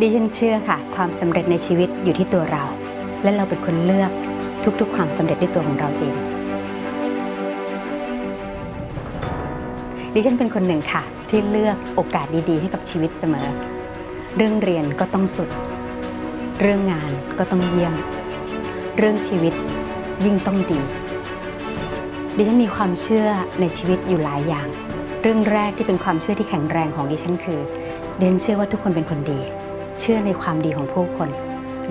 ดิฉันเชื่อค่ะ ความสำเร็จในชีวิตอยู่ที่ตัวเรา และเราเป็นคนเลือกทุกๆ ความสำเร็จด้วยตัวของเราเอง ดิฉันเป็นคนหนึ่งค่ะ ที่เลือกโอกาสดีๆ ให้กับชีวิตเสมอ เรื่องเรียนก็ต้องสุด เรื่องงานก็ต้องเยี่ยม เรื่องชีวิตยิ่งต้องดี ดิฉันมีความเชื่อในชีวิตอยู่หลายอย่าง เรื่องแรกที่เป็นความเชื่อที่แข็งแรงของดิฉันคือเดนเชื่อว่าทุกคนเป็นคนดี เชื่อในความดีของผู้คน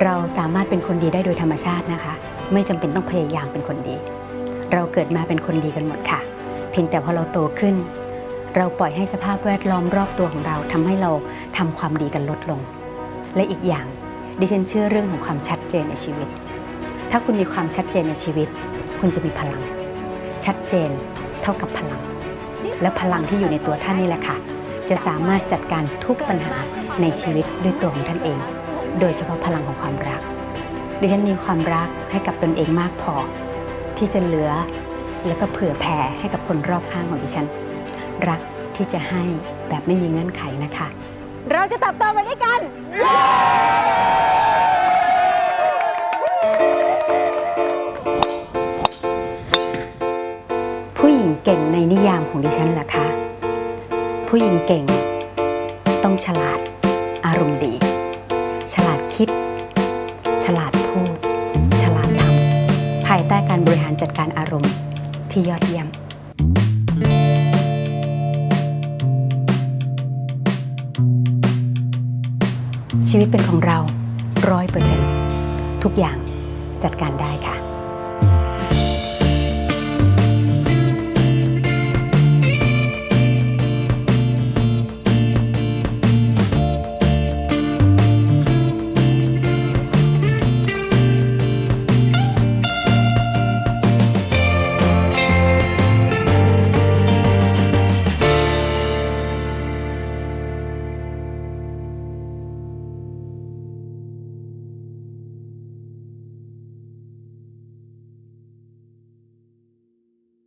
เราสามารถเป็นคนดีได้โดยธรรมชาตินะคะ ไม่จำเป็นต้องพยายามเป็นคนดี เราเกิดมาเป็นคนดีกันหมดค่ะ เพียงแต่พอเราโตขึ้น เราปล่อยให้สภาพแวดล้อมรอบตัวของเราทำให้เราทำความดีกันลดลง และอีกอย่างดิฉันเชื่อเรื่องของความชัดเจนในชีวิต ถ้าคุณมีความชัดเจนในชีวิต คุณจะมีพลัง ชัดเจนเท่ากับพลัง และพลังที่อยู่ในตัวท่านนี่แหละค่ะ จะสามารถจัดการทุกปัญหา ในชีวิตด้วยตัวของท่านเอง โดยเฉพาะพลังของความรัก ดิฉันมีความรักให้กับตนเองมากพอ ที่จะเหลือแล้วก็เผื่อแผ่ให้กับคนรอบข้างของดิฉัน รักที่จะให้แบบไม่มีเงื่อนไขนะคะ เราจะเติบโตไปด้วยกัน ผู้หญิงเก่งในนิยามของดิฉันล่ะคะ ผู้หญิงเก่งต้องฉลาด อารมณ์ดี ฉลาดคิด ฉลาดพูด ฉลาดทำภายใต้การบริหารจัดการอารมณ์ที่ยอดเยี่ยมชีวิตเป็นของเราร้อยเปอร์เซ็นต์ทุกอย่างจัดการได้ค่ะ